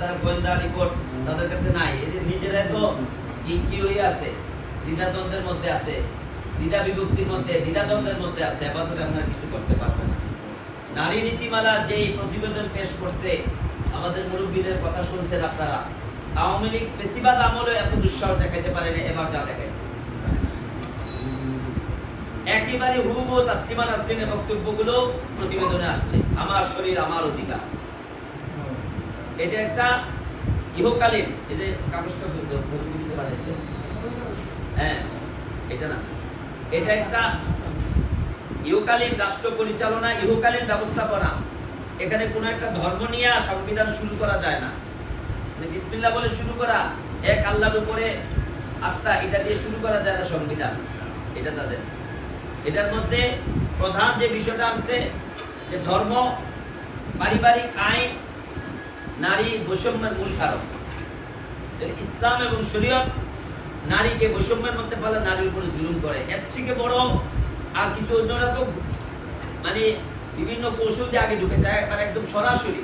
তারা গোয়েন্দা রিপোর্ট তাদের কাছে নাই। এদের নিজেরাই তো কি হয়ে আছে, দ্বিধাদ্বন্দ্বের মধ্যে আছে, দ্বিধা বিভক্তির মধ্যে, দ্বিধাদ্বন্দ্বের মধ্যে আছে, আপাতত কিছু করতে না। নারী নীতিমালা প্রতিবেদন পেশ করছে, আমাদের মুরব্বীদের কথা শুনছেন আপনারা। আওয়ামী লীগ ফেসিবাদ আমলে এত দুঃসাহস দেখাইতে পারে না, এবার যা দেখাইছে। একেবারে হুবহু তাসলিমা নাসরিনের বক্তব্যগুলো প্রতিবেদনে আসছে। আমার শরীর, আমার অধিকার। এটা একটা ইহকালীন এই যে কাগজটা দিতে পারে হ্যাঁ এটা না। এটা একটা ইহকালীন রাষ্ট্র পরিচালনা, ইহকালীন ব্যবস্থাপনা। এখানে কোনো একটা ধর্ম নিয়ে সংবিধান শুরু করা যায় না। মানে বিসমিল্লাহ বলে শুরু করা, এক আল্লাহর উপরে আস্থা, এটা দিয়ে শুরু করা যায় না সংবিধান। এটা তাদের। এটার মধ্যে প্রধান যে বিষয়টা আছে, যে ধর্ম, পারিবারিক আইন নারী বৈষম্যের মূল কারণ। ইসলাম এবং শরীয়ত নারীকে বৈষম্যের মধ্যে ফেলে, নারীর উপরে জুলুম করে। এর থেকে বড় আর কিছু অন্যরা তো মানে বিভিন্ন কৌশল দিয়ে আগে ঢুকেছে। একবার একদম সরাসরি।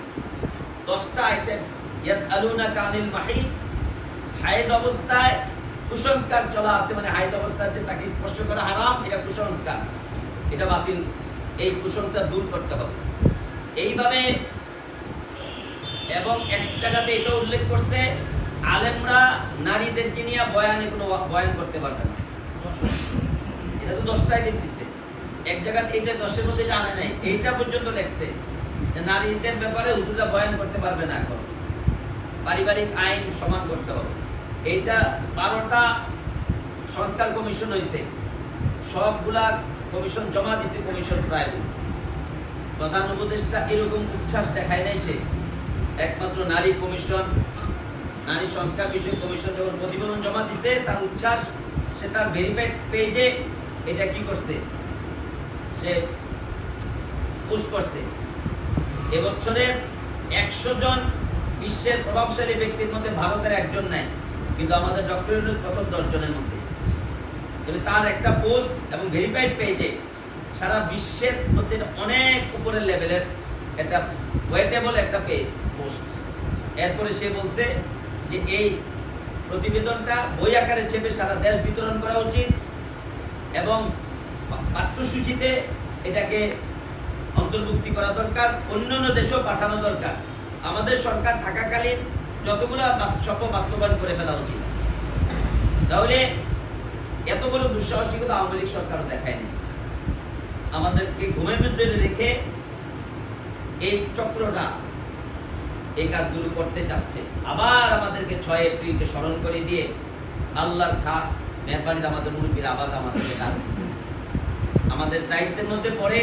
দশটা আইটেম ইয়াস আলুনা কানিল মাহিদ হায়েদ অবস্থায় কুসংস্কার চলা আছে। মানে হায়েদ অবস্থায় আছে তাকে স্পর্শ করা হারাম, এটা কুসংস্কার। এটা বাতিল। এই কুসংস্কার দূর করতে হবে। এইভাবে এবং এক জায়গাতে এটা উল্লেখ করছে, আলেমরা নারীদেরকে নিয়ে বয়ানে কোনো বয়ান করতে পারবে না। এটা তো দশটায় দিচ্ছে এক জায়গাতে এটা দশের মধ্যে এটা আনে নাই, এইটা পর্যন্ত দেখছে যে নারীদের ব্যাপারে হুজুরা বয়ান করতে পারবে না এখন। পারিবারিক আইন সমান করতে হবে। এইটা বারোটা সংস্কার কমিশন হয়েছে সবগুলা কমিশন জমা দিছে কমিশন প্রায় প্রধান উপদেষ্টা এরকম উচ্ছ্বাস দেখায় নাই সে। একমাত্র নারী কমিশন, নারী সংস্কার বিষয় কমিশন যখন প্রতিবেদন জমা দিছে, তার উচ্ছ্বাস, সে তার ভেরিফাইড পেজে এটা কি করছে? সে পুশ করছে। এবছরের একশো জন বিশ্বের প্রভাবশালী ব্যক্তির মধ্যে ভারতের একজন নাই, কিন্তু আমাদের ডক্টর ইউনুস প্রথম দশ জনের মধ্যে। তার একটা পোস্ট এবং ভেরিফাইড পেজে সারা বিশ্বের মধ্যে অনেক উপরের লেভেলের একটা ওয়েটেবল একটা পে পোস্ট এরপরে সে বলছে যে এই প্রতিবেদনটা বই আকারে চেপে সারা দেশ বিতরণ করা উচিত এবং পাঠ্যসূচিতে এটাকে অন্তর্ভুক্তি করা দরকার, অন্যান্য দেশেও পাঠানো দরকার। আমাদের সরকার থাকাকালীন যতগুলো স্বপ্ন বাস্তবায়ন করে ফেলা উচিত। তাহলে এত বড় দুঃসাহসিকতা আওয়ামী লীগ সরকারও দেখায়নি। আমাদেরকে ঘুমের মধ্যে রেখে এই চক্রটা এই কাজগুলো করতে চাচ্ছে। আবার আমাদেরকে ছয় এপ্রিলকে স্মরণ করে দিয়ে আল্লাহর খা মেহরবানিতে আমাদের মুরব্বীর আবার আমাদেরকে কাজ আমাদের দায়িত্বের মধ্যে পড়ে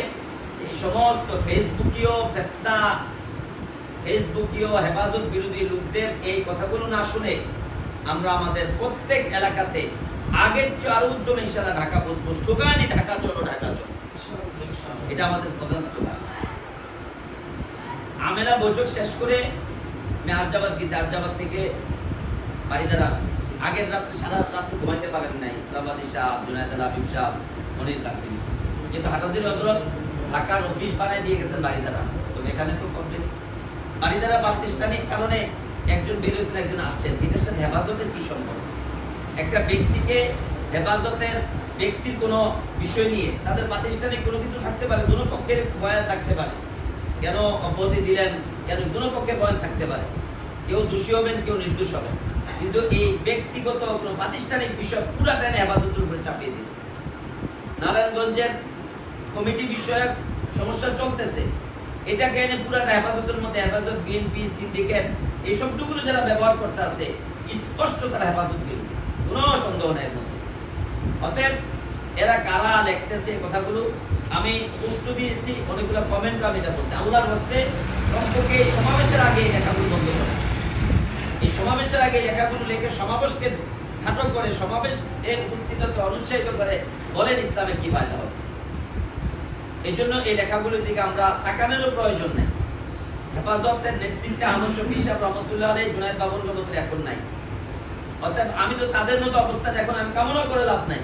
এই সমস্ত ফেসবুকীয় ফেতনা, ফেসবুকীয় হেফাজত বিরোধী লোকদের এই কথাগুলো না শুনে আমরা আমাদের প্রত্যেক এলাকাতে আগের চেয়ে আরও উদ্যমে ইনশাল্লাহ ঢাকা বসবো। স্লোগানই ঢাকা চলো ঢাকা চলো। এটা আমাদের প্রধান আমেরা বৈঠক শেষ করে আমি আরজাবাদ গেছি আরজাবাদ থেকে বাড়িদার আসছি। আগের রাত্রে, সারা রাত্রে ঘুমাইতে পারেন নাই, ইসলামাবাদী শাহ জুনায়দ আল হাবিব শাহ মনির কাসিম। কিন্তু হাটাজির হজরত ঢাকার অফিস বানায় দিয়ে গেছেন বাড়িদারা তো এখানে তো কমপ্লিট বাড়িদারা প্রাতিষ্ঠানিক কারণে একজন বেরোয়েছেন একজন আসছেন। এটার সাথে হেফাজতের কি সম্পর্ক? একটা ব্যক্তিকে হেফাজতের ব্যক্তির কোনো বিষয় নিয়ে তাদের প্রাতিষ্ঠানিক কোনো কিছু থাকতে পারে দুটো পক্ষের বয়ান থাকতে পারে। কেন অব্যাহতি দিলেন? কেন দুটো পক্ষের বয়ান থাকতে পারে? কেউ দোষী হবেন, কেউ নির্দোষ হবেন। কিন্তু এই ব্যক্তিগত কোনো প্রাতিষ্ঠানিক বিষয় পুরাটা হেফাজতের উপরে চাপিয়ে দিল। নারায়ণগঞ্জের কমিটি বিষয়ক সমস্যা চলতেছে। এটাকে এনে পুরাটা হেফাজতের মধ্যে হেফাজত বিএনপি সিন্ডিকেট এই শব্দগুলো যারা ব্যবহার করতে আছে স্পষ্ট তারা হেফাজত বিরোধী। কোনো সন্দেহ নেই অতএব এরা কারা লিখতেছে কথাগুলো আমি পোস্ট দিয়েছি, অনেকগুলো কমেন্ট আমি এটা বলছি। আল্লাহর হস্তে কমপক্ষে সমাবেশের আগে এই লেখাগুলো বন্ধ করে। এই সমাবেশের আগে লেখাগুলো লিখে সমাবেশকে খাটক করে সমাবেশ এর উপস্থিতকে অনুৎসাহিত করে বলেন ইসলামের কি ফায়দা হবে। এই জন্য এই লেখাগুলোর দিকে আমরা তাকানোরও প্রয়োজন নেই। হেফাজতের নেতৃত্বে শফি সাহেব রহমতুল্লাহ জুনায়দ বাবুর মতো এখন নাই। অর্থাৎ আমি তো তাদের মতো অবস্থান এখন আমি কামনা করে লাভ নাই।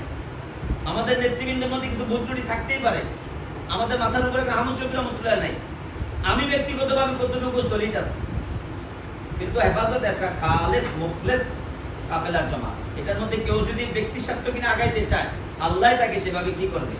আমাদের নেতৃবৃন্দের মধ্যে কিছু ভুল ত্রুটি থাকতেই পারে। আমাদের মাথার উপরে আহমদ শফি রহমতুল্লাহ নাই। আমি ব্যক্তিগতভাবে কতটুকু সলিড আছি। কিন্তু হেফাজত একটা খালেস, মুখলেস কাফেলার জমা এটার মধ্যে কেউ যদি ব্যক্তি স্বার্থ কিনা আগাইতে চায়, আল্লাহ তাকে সেভাবে কি করবে?